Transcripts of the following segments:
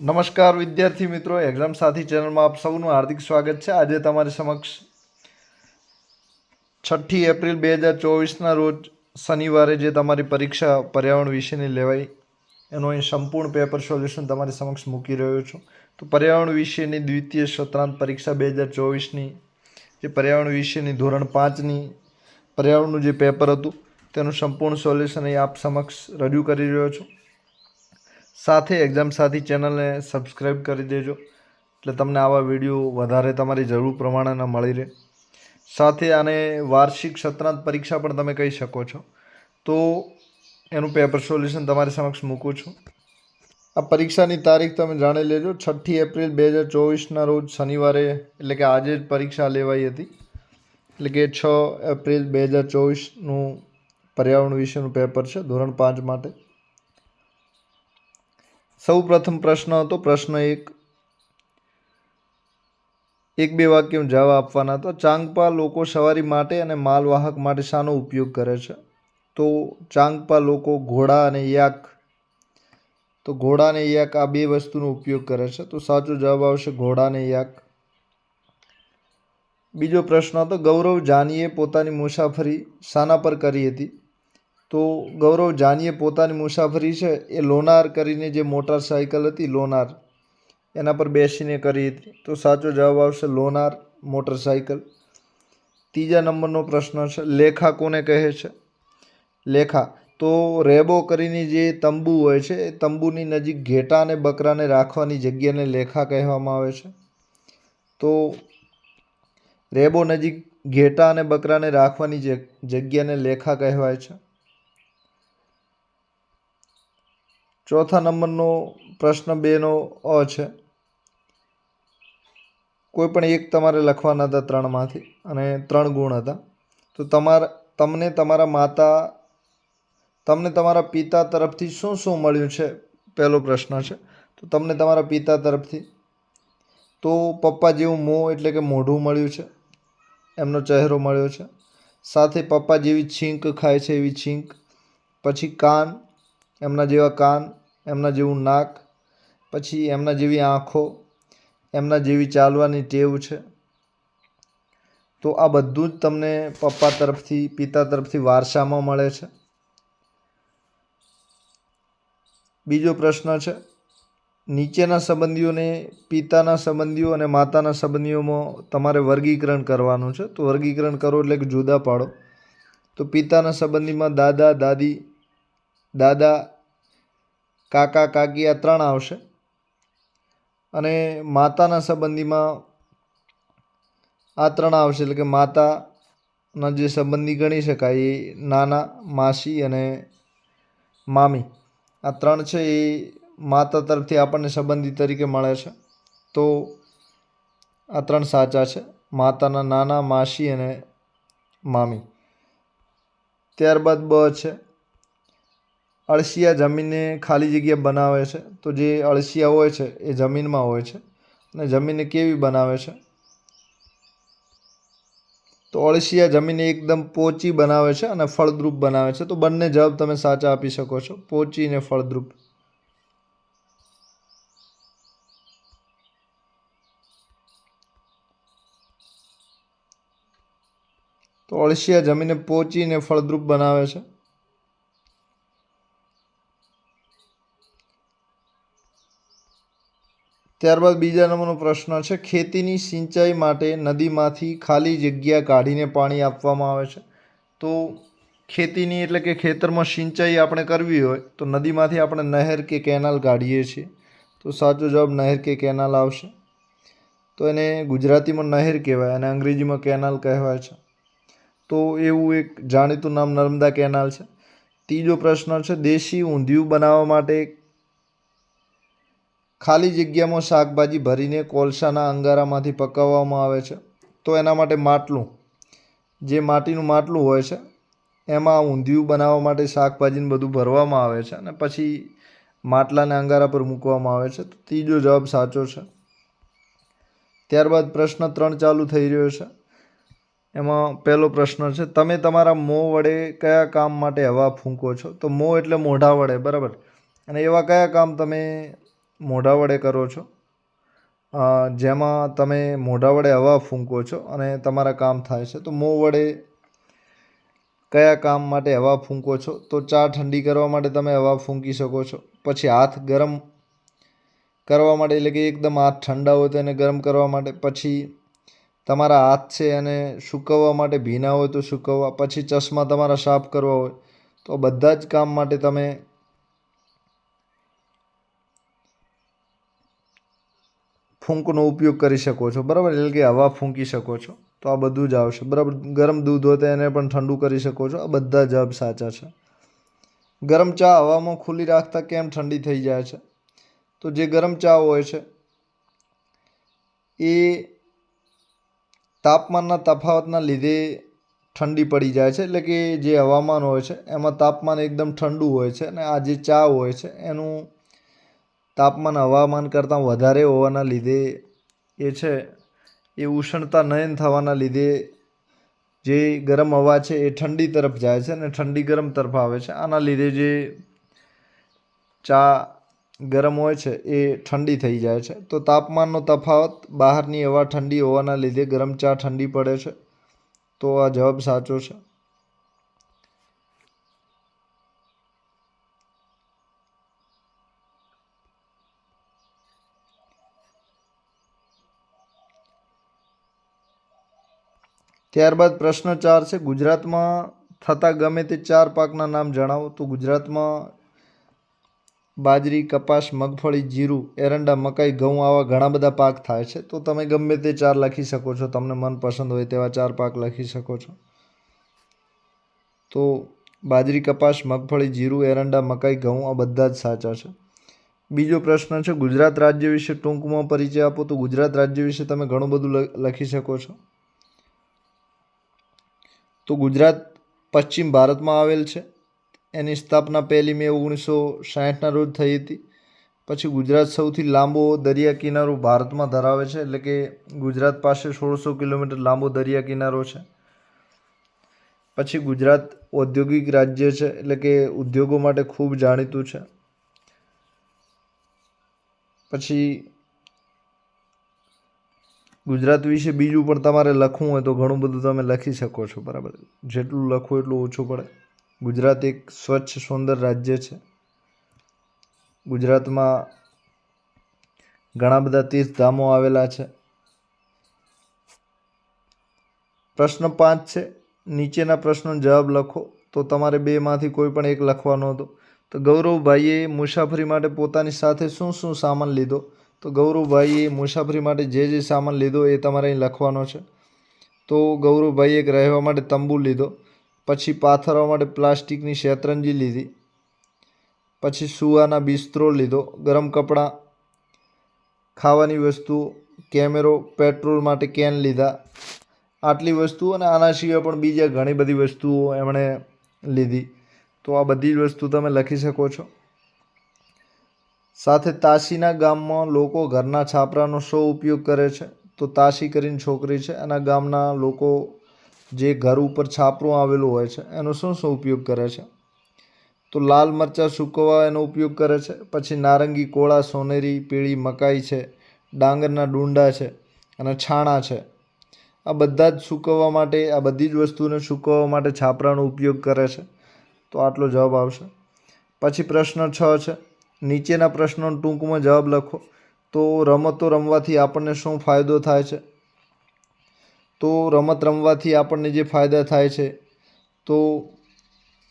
નમસ્કાર વિદ્યાર્થી મિત્રો, એક્ઝામ સાથી ચેનલમાં આપ સૌનું હાર્દિક સ્વાગત છે. આજે તમારી સમક્ષ છઠ્ઠી એપ્રિલ બે હજાર ચોવીસના રોજ શનિવારે જે તમારી પરીક્ષા પર્યાવરણ વિશેની લેવાઈ, એનું અહીં સંપૂર્ણ પેપર સોલ્યુશન તમારી સમક્ષ મૂકી રહ્યો છું. તો પર્યાવરણ વિશેની દ્વિતીય સત્રાંત પરીક્ષા બે હજાર ચોવીસની, જે પર્યાવરણ વિશેની ધોરણ પાંચની પર્યાવરણનું જે પેપર હતું, તેનું સંપૂર્ણ સોલ્યુશન અહીં આપ સમક્ષ રજૂ કરી રહ્યો છું. સાથે એક્ઝામ સાથી ચેનલને સબસ્ક્રાઈબ કરી દેજો. એટલે તમને આવા વીડિયો વધારે તમારી જરૂર પ્રમાણેના મળી રહે. સાથે આને વાર્ષિક સત્રાંત પરીક્ષા પણ તમે કહી શકો છો. તો એનું પેપર સોલ્યુશન તમારી સમક્ષ મૂકું છું. આ પરીક્ષાની તારીખ તમે જાણી લેજો. છઠ્ઠી એપ્રિલ બે હજાર ચોવીસના રોજ શનિવારે, એટલે કે આજે જ પરીક્ષા લેવાઈ હતી. એટલે કે છ એપ્રિલ બે હજાર ચોવીસનું પર્યાવરણ વિશેનું પેપર છે, ધોરણ પાંચ માટે. સૌ પ્રથમ પ્રશ્ન હતો, પ્રશ્ન એક. એક બે વાક્યમાં જવાબ આપવાના. તો ચાંગપા લોકો સવારી માટે અને માલવાહક માટે શાનો ઉપયોગ કરે છે? તો ચાંગપા લોકો ઘોડા અને યાક. તો ઘોડા અને યાક આ બે વસ્તુનો ઉપયોગ કરે છે. તો સાચો જવાબ આવશે ઘોડા અને યાક. બીજો પ્રશ્ન હતો, ગૌરવ જાનીએ પોતાની મુસાફરી શાના પર કરી હતી? તો ગૌરવ જાનીએ પોતાની મુસાફરી છે એ લોનાર કરીને જે મોટરસાયકલ હતી લોનાર, એના પર બેસીને કરી હતી. તો સાચો જવાબ આવશે લોનાર મોટરસાયકલ ત્રીજા નંબરનો પ્રશ્ન છે, લેખા કોને કહે છે? લેખા, તો રેબો કરીને જે તંબુ હોય છે, એ તંબુની નજીક ઘેટા અને બકરાને રાખવાની જગ્યાને લેખા કહેવામાં આવે છે. તો રેબો નજીક ઘેટા અને બકરાને રાખવાની જગ- જગ્યાને લેખા કહેવાય છે. ચોથા નંબરનો પ્રશ્ન બેનો અ છે. કોઈ પણ એક તમારે લખવાના હતા ત્રણમાંથી અને ત્રણ ગુણ હતા. તો તમારા, તમને તમારા માતા, તમને તમારા પિતા તરફથી શું શું મળ્યું છે? પહેલો પ્રશ્ન છે. તો તમને તમારા પિતા તરફથી તો પપ્પા જેવું મોં એટલે કે મોઢું મળ્યું છે. એમનો ચહેરો મળ્યો છે. સાથે પપ્પા જેવી છીંક ખાય છે એવી છીંક. પછી કાન એમના જેવા કાન, એમના જેવું નાક, પછી એમના જેવી આંખો, એમના જેવી ચાલવાની ટેવ છે. તો આ બધું જ તમને પપ્પા તરફથી, પિતા તરફથી વારસામાં મળે છે. બીજો પ્રશ્ન છે, નીચેના સંબંધીઓને, પિતાના સંબંધીઓ અને માતાના સંબંધીઓમાં તમારે વર્ગીકરણ કરવાનું છે. તો વર્ગીકરણ કરો એટલે કે જુદા પાડો. તો પિતાના સંબંધીમાં દાદા, દાદી, દાદા કાકા, કાકી આ ત્રણ આવશે. અને માતાના સંબંધીમાં આ ત્રણ આવશે, એટલે કે માતાના જે સંબંધી ગણી શકાય, એ નાના, માસી અને મામી. આ ત્રણ છે, એ માતા તરફથી આપણને સંબંધી તરીકે મળે છે. તો આ ત્રણ સાચા છે, માતાના નાના, માસી અને મામી. ત્યારબાદ બ છે અળસિયા જમીનને ખાલી જગ્યા બનાવે છે. તો જે અળસિયા હોય છે એ જમીનમાં હોય છે. અને જમીનને કેવી બનાવે છે? તો અળસિયા જમીનને એકદમ પોચી બનાવે છે અને ફળદ્રુપ બનાવે છે. તો બંને જવાબ તમે સાચા આપી શકો છો. પોચી અને ફળદ્રુપ. તો અળસિયા જમીનને પોચીને ફળદ્રુપ બનાવે છે. ત્યારબાદ બીજા નંબરનો પ્રશ્ન છે, ખેતીની સિંચાઈ માટે નદીમાંથી ખાલી જગ્યા કાઢીને પાણી આપવામાં આવે છે. તો ખેતીની એટલે કે ખેતરમાં સિંચાઈ આપણે કરવી હોય, તો નદીમાંથી આપણે નહેર કે કેનાલ કાઢીએ છીએ. તો સાચો જવાબ નહેર કે કેનાલ આવશે. તો એને ગુજરાતીમાં નહેર કહેવાય અને અંગ્રેજીમાં કેનાલ કહેવાય છે. તો એવું એક જાણીતું નામ નર્મદા કેનાલ છે. ત્રીજો પ્રશ્ન છે, દેશી ઊંધિયું બનાવવા માટે ખાલી જગ્યામાં શાકભાજી ભરીને કોલસાના અંગારામાંથી પકાવવામાં આવે છે. તો એના માટે માટલું, જે માટીનું માટલું હોય છે, એમાં ઊંધિયું બનાવવા માટે શાકભાજીને બધું ભરવામાં આવે છે અને પછી માટલાને અંગારા પર મૂકવામાં આવે છે. તો ત્રીજો જવાબ સાચો છે. ત્યારબાદ પ્રશ્ન ત્રણ ચાલુ થઈ રહ્યો છે. એમાં પહેલો પ્રશ્ન છે, તમે તમારા મોં વડે કયા કામ માટે હવા ફૂંકો છો? તો મોં એટલે મોઢા વડે, બરાબર? અને એવા કયા કામ તમે મોઢા વડે કરો છો? જેમાં તમે મોઢા વડે હવા ફૂંકો છો અને તમારા કામ થાય છે, તો મોં વડે કયા કામ માટે હવા ફૂંકો છો? તો ચા ઠંડી કરવા માટે તમે હવા ફૂંકી શકો છો. પછી હાથ ગરમ કરવા માટે, એટલે કે એકદમ હાથ ઠંડા હોય તો એને ગરમ કરવા માટે. પછી તમારા હાથ છે એને સૂકવવા માટે, ભીના હોય તો સૂકવવા. પછી ચશ્મા તમારા સાફ કરવા હોય. તો બધા જ કામ માટે તમે ફૂંકનો ઉપયોગ કરી શકો છો. બરાબર? એટલે કે હવા ફૂંકી શકો છો. તો આ બધું જ આવશે. બરાબર? ગરમ દૂધ હોય તો એને પણ ઠંડુ કરી શકો છો. આ બધા જવાબ સાચા છે. ગરમ ચા હવામાં ખુલ્લી રાખતા કેમ ઠંડી થઈ જાય છે? તો જે ગરમ ચા હોય છે, એ તાપમાનના તફાવતના લીધે ઠંડી પડી જાય છે. એટલે કે જે હવામાન હોય છે, એમાં તાપમાન એકદમ ઠંડુ હોય છે અને આ જે ચા હોય છે, એનું તાપમાન હવામાન કરતાં વધારે હોવાના લીધે એ છે, એ ઉષ્ણતા નયન થવાના લીધે જે ગરમ હવા છે એ ઠંડી તરફ જાય છે અને ઠંડી ગરમ તરફ આવે છે. આના લીધે જે ચા ગરમ હોય છે એ ઠંડી થઈ જાય છે. તો તાપમાનનો તફાવત, બહારની હવા ઠંડી હોવાના લીધે ગરમ ચા ઠંડી પડે છે. તો આ જવાબ સાચો છે. ત્યારબાદ પ્રશ્ન ચાર છે, ગુજરાતમાં થતા ગમે તે ચાર પાકના નામ જણાવો. તો ગુજરાતમાં બાજરી, કપાસ, મગફળી, જીરું, એરંડા, મકાઈ, ઘઉં આવા ઘણા બધા પાક થાય છે. તો તમે ગમે તે ચાર લખી શકો છો. તમને મનપસંદ હોય તેવા ચાર પાક લખી શકો છો. તો બાજરી, કપાસ, મગફળી, જીરું, એરંડા, મકાઈ, ઘઉં આ બધા જ સાચા છે. બીજો પ્રશ્ન છે, ગુજરાત રાજ્ય વિશે ટૂંકમાં પરિચય આપો. તો ગુજરાત રાજ્ય વિશે તમે ઘણું બધું લખી શકો છો. તો ગુજરાત પશ્ચિમ ભારતમાં આવેલ છે. એની સ્થાપના પહેલી મે ઓગણીસો સાહીઠના રોજ થઈ હતી. પછી ગુજરાત સૌથી લાંબો દરિયા કિનારો ભારતમાં ધરાવે છે. એટલે કે ગુજરાત પાસે સોળસો કિલોમીટર લાંબો દરિયા કિનારો છે. પછી ગુજરાત ઔદ્યોગિક રાજ્ય છે. એટલે કે ઉદ્યોગો માટે ખૂબ જાણીતું છે. પછી ગુજરાત વિશે બીજું પણ તમારે લખવું હોય તો ઘણું બધું તમે લખી શકો છો, બરાબર? જેટલું લખો એટલું ઓછું પડે. ગુજરાત એક સ્વચ્છ, સુંદર રાજ્ય છે. ગુજરાતમાં ઘણા બધા તીર્થધામો આવેલા છે. પ્રશ્ન પાંચ છે, નીચેના પ્રશ્નનો જવાબ લખો. તો તમારે બેમાંથી કોઈ પણ એક લખવાનો હતો. તો ગૌરવભાઈએ મુસાફરી માટે પોતાની સાથે શું શું સામાન લીધો? તો ગૌરવભાઈએ મુસાફરી માટે જે જે સામાન લીધો એ તમારે અહીં લખવાનો છે. તો ગૌરવભાઈએ એક રહેવા માટે તંબુ લીધો, પછી પાથરવા માટે પ્લાસ્ટિકની શેતરંજી લીધી, પછી સુવાના બિસ્તરો લીધો, ગરમ કપડાં, ખાવાની વસ્તુ કેમેરો, પેટ્રોલ માટે કેન લીધા, આટલી વસ્તુઓ અને આના સિવાય પણ બીજા ઘણી બધી વસ્તુઓ એમણે લીધી. તો આ બધી જ વસ્તુ તમે લખી શકો છો. સાથે તાશીના ગામમાં લોકો ઘરના છાપરાનો શો ઉપયોગ કરે છે. તો તાશી કરીને છોકરી છે. એના ગામના લોકો જે ઘર ઉપર છાપરું આવેલું હોય છે, એનો શું શું ઉપયોગ કરે છે? તો લાલ મરચાં સૂકવવા એનો ઉપયોગ કરે છે. પછી નારંગી કોળા, સોનેરી પીળી મકાઈ છે, ડાંગરના ડુંડા છે અને છાણા છે. આ બધા જ સૂકવવા માટે, આ બધી જ વસ્તુને સૂકવવા માટે છાપરાનો ઉપયોગ કરે છે. તો આટલો જવાબ આવશે. પછી પ્રશ્ન છ છે. નીચેના પ્રશ્નનો ટૂંકમાં જવાબ લખો. તો રમતો રમવાથી આપણને શું ફાયદો થાય છે? તો રમત રમવાથી આપણને જે ફાયદા થાય છે, તો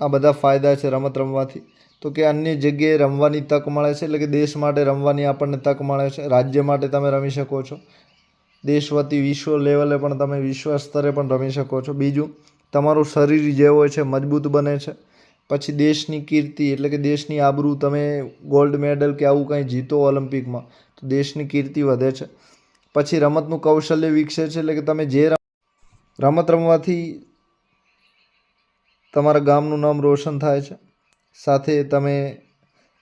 આ બધા ફાયદા છે રમત રમવાથી. તો કે અન્ય જગ્યાએ રમવાની તક મળે છે, એટલે કે દેશ માટે રમવાની આપણને તક મળે છે. રાજ્ય માટે તમે રમી શકો છો. દેશ વતી વિશ્વ લેવલે પણ તમે વિશ્વ સ્તરે પણ રમી શકો છો. બીજું, તમારું શરીર જે હોય છે, મજબૂત બને છે. પછી દેશની કીર્તિ, એટલે કે દેશની આબરૂ, તમે ગોલ્ડ મેડલ કે આવું કંઈ જીતો ઓલિમ્પિકમાં તો દેશની કીર્તિ વધે છે. પછી રમતનું કૌશલ્ય વિકસે છે, એટલે કે તમે જે રમત રમવાથી તમારા ગામનું નામ રોશન થાય છે. સાથે તમે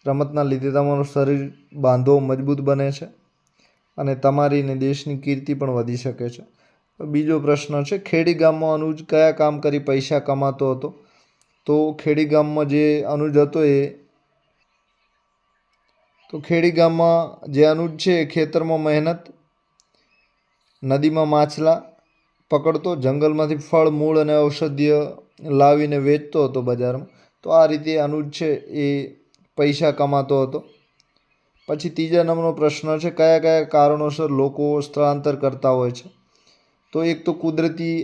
રમતના લીધે તમારું શરીર બાંધો મજબૂત બને છે અને તમારી ને દેશની કીર્તિ પણ વધી શકે છે. બીજો પ્રશ્ન છે, ખેડી ગામમાં અનુજ કયા કામ કરી પૈસા કમાતો હતો? તો ખેડી ગામમાં જે અનુજ હતો એ, તો ખેડી ગામમાં જે અનુજ છે એ ખેતરમાં મહેનત, નદીમાં માછલા પકડતો, જંગલમાંથી ફળ, મૂળ અને ઔષધીય લાવીને વેચતો હતો બજારમાં. તો આ રીતે અનુજ છે એ પૈસા કમાતો હતો. પછી ત્રીજા નંબરનો પ્રશ્ન છે, કયા કયા કારણોસર લોકો સ્થળાંતર કરતા હોય છે? તો એક તો કુદરતી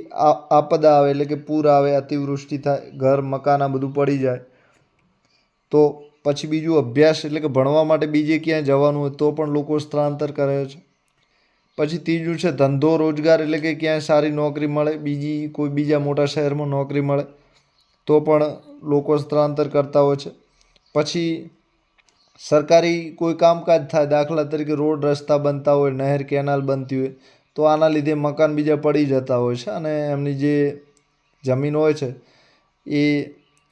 આપદા આવે એટલે કે પૂર આવે, અતિવૃષ્ટિ થાય, ઘર, મકાન આ બધું પડી જાય. તો પછી બીજું અભ્યાસ એટલે કે ભણવા માટે બીજે ક્યાંય જવાનું હોય તો પણ લોકો સ્થળાંતર કરે છે. પછી ત્રીજું છે ધંધો, રોજગાર એટલે કે ક્યાંય સારી નોકરી મળે, બીજી કોઈ બીજા મોટા શહેરમાં નોકરી મળે તો પણ લોકો સ્થળાંતર કરતા હોય છે. પછી સરકારી કોઈ કામકાજ થાય, દાખલા તરીકે રોડ રસ્તા બનતા હોય, નહેર, કેનાલ બનતી હોય તો આના લીધે મકાન બીજા પડી જતા હોય છે અને એમની જે જમીન હોય છે એ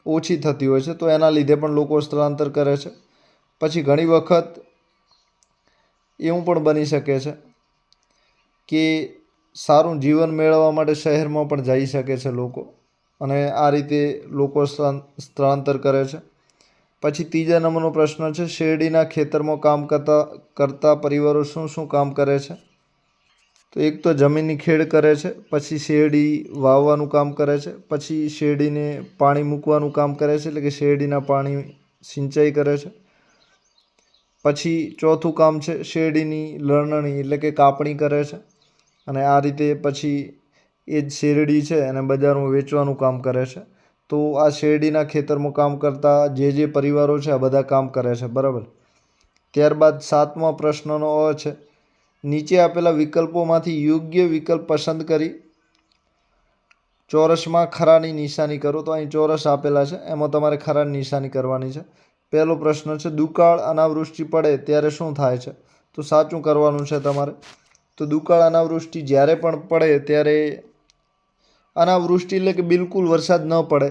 ઓછી થતી હોય છે, તો એના લીધે પણ લોકો સ્થળાંતર કરે છે. પછી ઘણી વખત એવું પણ બની શકે છે કે સારું જીવન મેળવવા માટે શહેરમાં પણ જઈ શકે છે લોકો અને આ રીતે લોકો સ્થળાં- સ્થળાંતર કરે છે. પછી ત્રીજા નંબરનો પ્રશ્ન છે, શેરડીના ખેતરમાં કામ કરતા કરતા પરિવારો શું શું કામ કરે છે? તો એક તો જમીનની ખેડ કરે છે, પછી શેરડી વાવવાનું કામ કરે છે, પછી શેરડીને પાણી મૂકવાનું કામ કરે છે, એટલે કે શેરડીના પાણી સિંચાઈ કરે છે. પછી ચોથું કામ છે શેરડીની લણણી એટલે કે કાપણી કરે છે. અને આ રીતે પછી એ જ શેરડી છે, એને બજારમાં વેચવાનું કામ કરે છે. તો આ શેરડીના ખેતરમાં કામ કરતા જે જે પરિવારો છે, આ બધા કામ કરે છે, બરાબર? ત્યારબાદ સાતમા પ્રશ્નનો અ છે નીચે આપેલા વિકલ્પોમાંથી યોગ્ય વિકલ્પ પસંદ કરી. ચોરસમાં ખરાની નિશાની કરો. તો અહીં ચોરસ આપેલા છે. એમાં તમારે ખરાની નિશાની કરવાની છે. પહેલો પ્રશ્ન છે, દુકાળ અનાવૃષ્ટિ પડે ત્યારે શું થાય છે? તો સાચું કરવાનું છે તમારે. તો દુકાળ અનાવૃષ્ટિ જ્યારે પણ પડે ત્યારે અનાવૃષ્ટિ એટલે કે બિલકુલ વરસાદ ન પડે.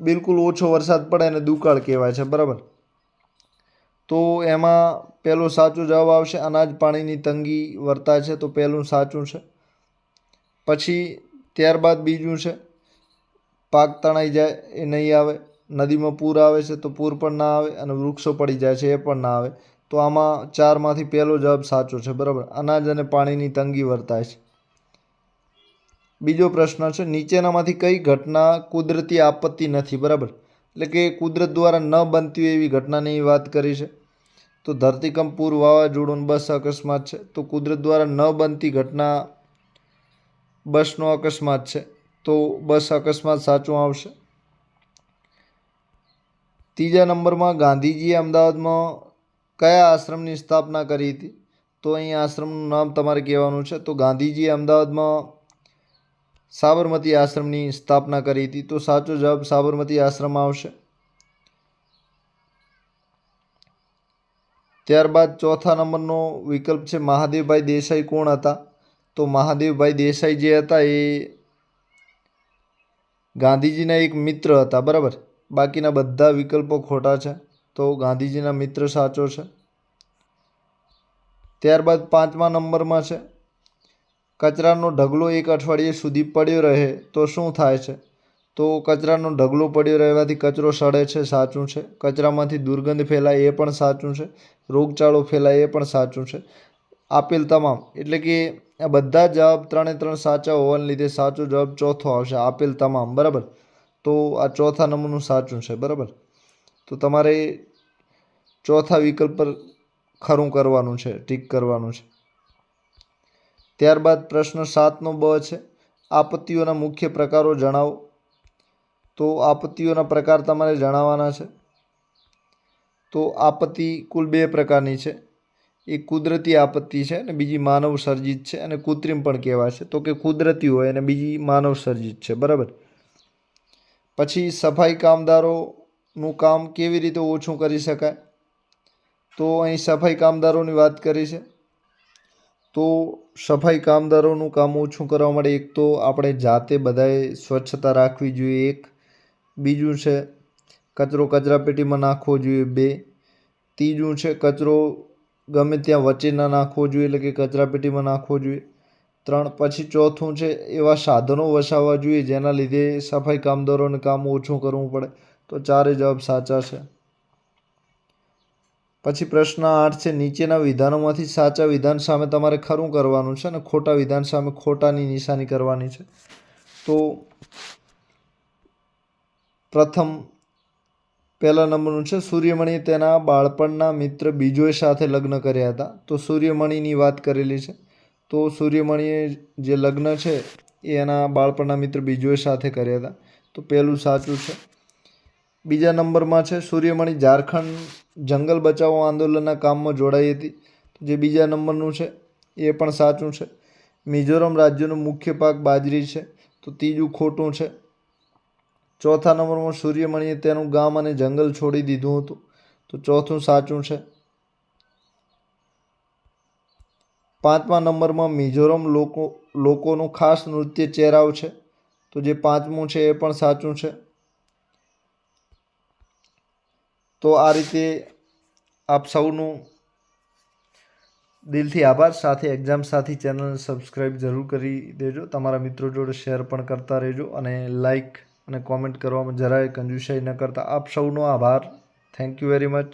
બિલકુલ ઓછો વરસાદ પડે એને દુકાળ કહેવાય છે. બરાબર? તો એમાં પહેલો સાચો જવાબ આવશે, અનાજ પાણીની તંગી વર્તાય છે, તો પહેલું સાચું છે. પછી ત્યારબાદ બીજું છે, પાક તણાઈ જાય, એ નહીં આવે, નદીમાં પૂર આવે છે, તો પૂર પણ ના આવે અને વૃક્ષો પડી જાય છે, એ પણ ના આવે. તો આમાં ચારમાંથી પહેલો જવાબ સાચો છે, બરાબર? અનાજ અને પાણીની તંગી વર્તાય છે. બીજો પ્રશ્ન છે, નીચેનામાંથી કઈ ઘટના કુદરતી આપત્તિ નથી, બરાબર? એટલે કે કુદરત દ્વારા ન બનતી હોય એવી ઘટનાની વાત કરી છે. તો ધરતીકંપ પૂર વાવાઝોડું બસ અકસ્માત છે. તો કુદરત દ્વારા ન બનતી ઘટના બસનો અકસ્માત છે. તો બસ અકસ્માત સાચું આવશે. ત્રીજા નંબરમાં ગાંધીજીએ અમદાવાદમાં કયા આશ્રમની સ્થાપના કરી હતી? તો અહીં આશ્રમનું નામ તમારે કહેવાનું છે. તો ગાંધીજીએ અમદાવાદમાં સાબરમતી આશ્રમની સ્થાપના કરી હતી. તો સાચો જવાબ સાબરમતી આશ્રમ આવશે. ત્યારબાદ ચોથા નંબરનો વિકલ્પ છે મહાદેવભાઈ દેસાઈ કોણ હતા? તો મહાદેવભાઈ દેસાઈ જે હતા એ ગાંધીજીના એક મિત્ર હતા, બરાબર? બાકીના બધા વિકલ્પો ખોટા છે, તો ગાંધીજીના મિત્ર સાચો છે. ત્યારબાદ પાંચમા નંબરમાં છે, કચરાનો ઢગલો એક અઠવાડિયે સુધી પડ્યો રહે તો શું થાય છે? તો કચરાનો ઢગલો પડ્યો રહેવાથી કચરો સડે છે, સાચું છે. કચરામાંથી દુર્ગંધ ફેલાય એ પણ સાચું છે. રોગચાળો ફેલાય એ પણ સાચું છે. આપેલ તમામ. એટલે કે આ બધા જવાબ ત્રણે ત્રણ સાચા હોવાને લીધે સાચો જવાબ ચોથો આવશે. આપેલ તમામ. બરાબર? તો આ ચોથા નંબરનું સાચું છે. બરાબર? તો તમારે ચોથા વિકલ્પ પર ખરું કરવાનું છે. ટીક કરવાનું છે. ત્યારબાદ પ્રશ્ન સાતનો બ છે. આપત્તિઓના મુખ્ય પ્રકારો જણાવો. તો આપત્તિઓના પ્રકાર તમારે જણાવવાના છે. તો આપત્તિ કુલ બે પ્રકારની છે. એક કુદરતી આપત્તિ છે અને બીજી માનવ સર્જિત છે અને કૃત્રિમ પણ કહેવાય છે. તો કે કુદરતી હોય અને બીજી માનવ સર્જિત છે. બરાબર? પછી સફાઈ કામદારોનું કામ કેવી રીતે ઓછું કરી શકાય? તો અહીં સફાઈ કામદારોની વાત કરી છે. તો સફાઈ કામદારોનું કામ ઓછું કરવા માટે એક તો આપણે જાતે બધાએ સ્વચ્છતા રાખવી જોઈએ એક. બીજું છે કચરો કચરાપેટીમાં નાખવો જોઈએ બે. ત્રીજું છે, કચરો ગમે ત્યાં વચ્ચે ન નાખવો જોઈએ, એટલે કે કચરાપેટીમાં નાખવો જોઈએ. ત્રણ, પછી ચોથું છે, એવા સાધનો વસાવવા જોઈએ, જેના લીધે સફાઈ કામદારોને કામ ઓછું કરવું પડે. તો ચારે જવાબ સાચા છે. પછી પ્રશ્ન આઠ છે, નીચેના વિધાનોમાંથી સાચા વિધાન સામે તમારે ખરું કરવાનું છે અને ખોટા વિધાન સામે ખોટાની નિશાની કરવાની છે. તો પ્રથમ પહેલા નંબરનું છે સૂર્યમણીએ તેના બાળપણના મિત્ર બીજોય સાથે લગ્ન કર્યા હતા. તો સૂર્યમણીની વાત કરેલી છે. તો સૂર્યમણીએ જે લગ્ન છે, એ એના બાળપણના મિત્ર બીજોય સાથે કર્યા હતા. તો પહેલું સાચું છે. બીજા નંબરમાં છે, સૂર્યમણી ઝારખંડ જંગલ બચાવો આંદોલનના કામમાં જોડાઈ હતી. જે બીજા નંબરનું છે, એ પણ સાચું છે. મિઝોરમ રાજ્યનો મુખ્ય પાક બાજરી છે. તો ત્રીજું ખોટું છે ચોથા નંબરમાં સૂર્યમણીએ તેનું ગામ અને જંગલ છોડી દીધું હતું. તો ચોથું સાચું છે. પાંચમા નંબરમાં મિઝોરમ લોકો, લોકોનું ખાસ નૃત્ય ચેરાવ છે. તો જે પાંચમું છે એ પણ સાચું છે. તો આ રીતે આપ સૌનું દિલથી આભાર. સાથે એક્ઝામ સાથી ચેનલને સબસ્ક્રાઈબ જરૂર કરી દેજો. તમારા મિત્રો જોડે શેર પણ કરતા રહેજો અને લાઈક અને કોમેન્ટ કરવામાં જરાય કંજુસાઈ ન કરતા. આપ સૌનો આભાર. Thank you very much